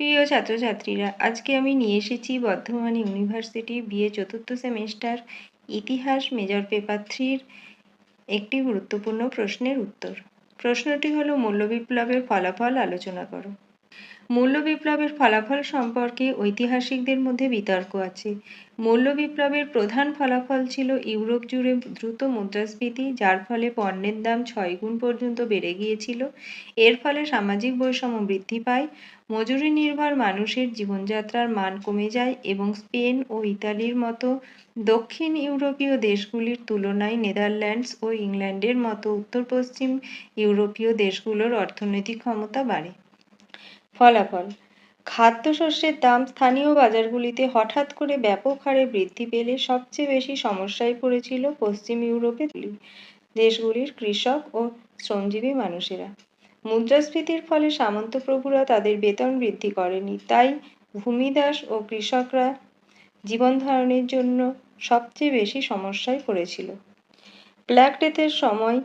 প্রিয় ছাত্রছাত্রীরা, আজকে আমি নিয়ে এসেছি বর্ধমান ইউনিভার্সিটি বিএ চতুর্থ সেমিস্টার ইতিহাস মেজর পেপার থ্রির একটি গুরুত্বপূর্ণ প্রশ্নের উত্তর। প্রশ্নটি হলো মূল্য বিপ্লবের ফলাফল আলোচনা করো। মূল্য বিপ্লবের ফলাফল সম্পর্কে ঐতিহাসিকদের মধ্যে বিতর্ক আছে। মূল্য বিপ্লবের প্রধান ফলাফল ছিল ইউরোপ জুড়ে দ্রুত মুদ্রাস্ফীতি, যার ফলে পণ্যের দাম ছয় গুণ পর্যন্ত বেড়ে গিয়েছিল। এর ফলে সামাজিক বৈষম্য বৃদ্ধি পায়, মজুরি নির্ভর মানুষের জীবনযাত্রার মান কমে যায় এবং স্পেন ও ইতালির মতো দক্ষিণ ইউরোপীয় দেশগুলির তুলনায় নেদারল্যান্ডস ও ইংল্যান্ডের মতো উত্তর পশ্চিম ইউরোপীয় দেশগুলোর অর্থনৈতিক ক্ষমতা বাড়ে। ফলাফল। খাদ্যশস্যের দাম স্থানীয় বাজারগুলিতে হঠাৎ করে ব্যাপক হারে বৃদ্ধি পেলে সবচেয়ে বেশি সমস্যায় পড়েছিল পশ্চিম ইউরোপের দেশগুলির কৃষক ও শ্রমজীবী মানুষেরা। মুদ্রাস্ফীতির ফলে সামন্ত প্রভুরা তাদের বেতন বৃদ্ধি করেনি, তাই ভূমিদাস ও কৃষকরা জীবন ধারণের জন্য সবচেয়ে বেশি সমস্যায় পড়েছিল। ব্ল্যাক ডেথের সময়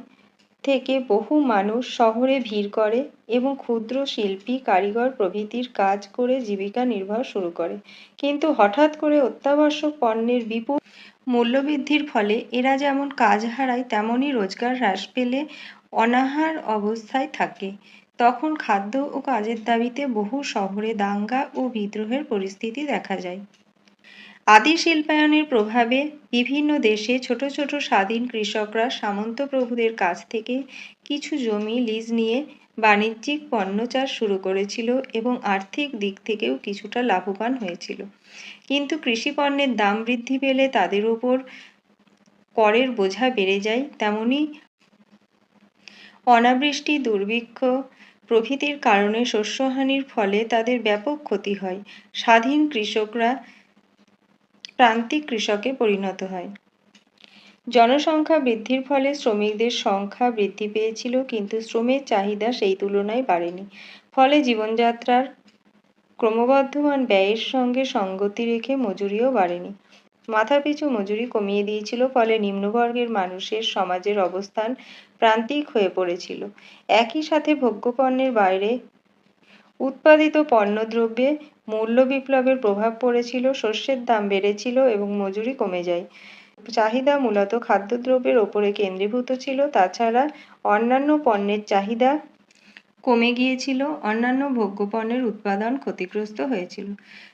থেকে বহু মানুষ শহরে ভিড় করে এবং ক্ষুদ্র শিল্পী, কারিগর প্রভৃতির কাজ করে জীবিকা নির্বাহ শুরু করে। কিন্তু হঠাৎ করে অত্যাবশ্যক পণ্যের বিপুল মূল্যবৃদ্ধির ফলে এরা যেমন কাজ হারায়, তেমনই রোজগার হ্রাস পেলে অনাহার অবস্থায় থাকে। তখন খাদ্য ও কাজের দাবিতে বহু শহরে দাঙ্গা ও বিদ্রোহের পরিস্থিতি দেখা যায়। আদি শিল্পায়নের প্রভাবে বিভিন্ন দেশে ছোট ছোট স্বাধীন কৃষকরা সামন্ত প্রভুদের কাছ থেকে কিছু জমি লিজ নিয়ে বাণিজ্যিক পণ্য চাষ শুরু করেছিল এবং আর্থিক দিক থেকেও কিছুটা লাভবান হয়েছিল। কিন্তু কৃষি পণ্যের দাম বৃদ্ধি পেলে তাদের উপর করের বোঝা বেড়ে যায় তেমনি অনাবৃষ্টি, দুর্ভিক্ষ প্রভৃতির কারণে শস্যহানির ফলে তাদের ব্যাপক ক্ষতি হয়। স্বাধীন কৃষকরা প্রান্তিক কৃষকে পরিণত হয়। জনসংখ্যা বৃদ্ধির ফলে শ্রমিকদের সংখ্যা বৃদ্ধি পেয়েছিল, কিন্তু শ্রমের চাহিদা সেই তুলনায় বাড়েনি। ফলে জীবনযাত্রার ক্রমবর্ধমান ব্যয়ের সঙ্গে সঙ্গতি রেখে মজুরিও বাড়েনি। মাথাপিছু মজুরি কমিয়ে দিয়েছিল, ফলে নিম্নবর্গের মানুষের সমাজের অবস্থান প্রান্তিক হয়ে পড়েছিল। একই সাথে ভোগ্যপণ্যের বাইরে উৎপাদিত পণ্যদ্রব্যে মূল্য বিপ্লবের প্রভাব পড়েছিল, শস্যের দাম বেড়েছিল এবং মজুরি কমে যায়। চাহিদা মূলত খাদ্যদ্রব্যের ওপরে কেন্দ্রীভূত ছিল, তাছাড়া অন্যান্য পণ্যের চাহিদা কমে গিয়েছিল, অন্যান্য ভোগ্যপণ্যের উৎপাদন ক্ষতিগ্রস্ত হয়েছিল।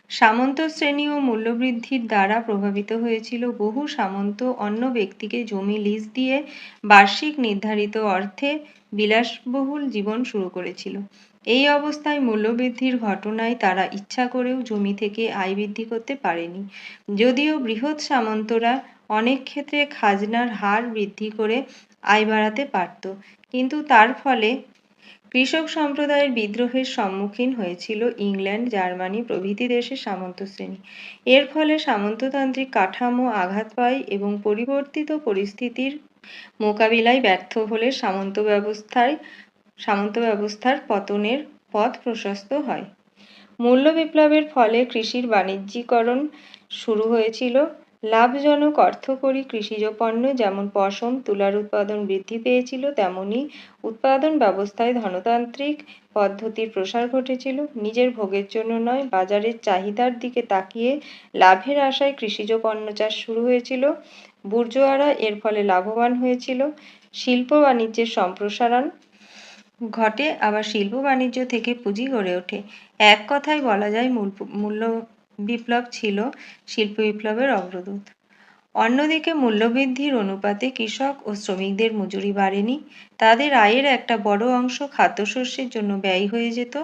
সামন্ত শ্রেণি ও মূল্যবৃদ্ধির দ্বারা প্রভাবিত হয়েছিল বহু সামন্ত অন্য ব্যক্তিকে জমি লিজ দিয়ে বার্ষিক নির্ধারিত অর্থে বিলাসবহুল জীবন শুরু করেছিল। এই অবস্থায় মূল্যবৃদ্ধির ঘটনায় তারা ইচ্ছা করেও জমি থেকে আয় বৃদ্ধি করতে পারেনি। যদিও বৃহৎ সামন্তরা অনেক ক্ষেত্রে খাজনার হার বৃদ্ধি করে আয় বাড়াতে পারত। কিন্তু তার ফলে কৃষক সম্প্রদায়ের বিদ্রোহের সম্মুখীন হয়েছিল ইংল্যান্ড, জার্মানি প্রভৃতি দেশের সামন্ত শ্রেণি। এর ফলে সামন্ততান্ত্রিক কাঠামো আঘাত পায় এবং পরিবর্তিত পরিস্থিতির মোকাবিলায় ব্যর্থ হলে সামন্ত ব্যবস্থায় সামন্ত ব্যবস্থার পতনের পথ প্রশস্ত হয়। মূল্য বিপ্লবের ফলে কৃষির বাণিজ্যিকরণ শুরু হয়েছিল। লাভজনক অর্থকরী কৃষিজ পণ্য যেমন পশম, তুলার উৎপাদন বৃদ্ধি পেয়েছিল, তেমনি উৎপাদন ব্যবস্থায় ধনতান্ত্রিক পদ্ধতির প্রসার ঘটেছিল। নিজের ভোগের জন্য নয়, বাজারের চাহিদার দিকে তাকিয়ে লাভের আশায় কৃষিজ পণ্য চাষ শুরু হয়েছিল। বুর্জোয়ারা এর ফলে লাভবান হয়েছিল। শিল্প বাণিজ্যের সম্প্রসারণ ঘটে, আবার শিল্প বাণিজ্য থেকে পুঁজি গড়ে ওঠে। এক কথায় বলা যায়, মূল মূল্য বিপ্লব ছিল শিল্প বিপ্লবের অগ্রদূত। অন্যদিকে মূল্যবৃদ্ধির অনুপাতে কৃষক ও শ্রমিকদের মজুরি বাড়েনি। তাদের আয়ের একটা বড় অংশ খাদ্যশস্যের জন্য ব্যয় হয়ে যেত।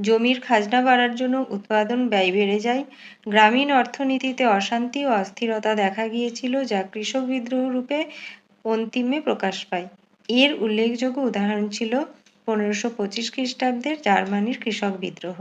জমির খাজনা বাড়ার জন্য উৎপাদন ব্যয় বেড়ে যায়। গ্রামীণ অর্থনীতিতে অশান্তি ও অস্থিরতা দেখা গিয়েছিল, যা কৃষক বিদ্রোহ রূপে অন্তিমে প্রকাশ পায়। এর উল্লেখযোগ্য উদাহরণ ছিল পনেরোশো পঁচিশ খ্রিস্টাব্দের জার্মানির কৃষক বিদ্রোহ।